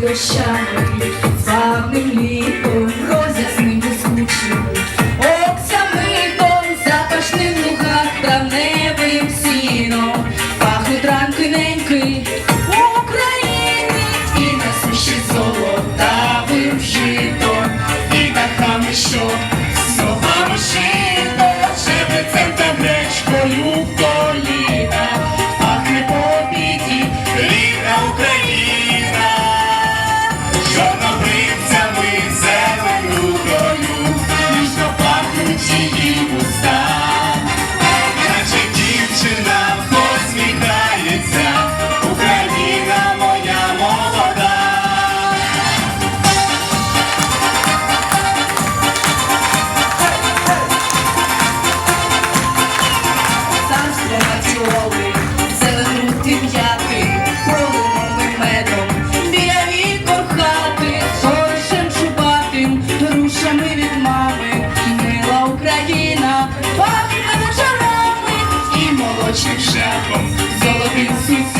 дощами, славним літом, розясним беззвучним, оксамитом, запашним лугах, травневим сіном, пахнуть ранки неньки України і насущі золотавим житом, і дахами, що сногами шито, Припадки на і молодшим шляхом золотим суцем.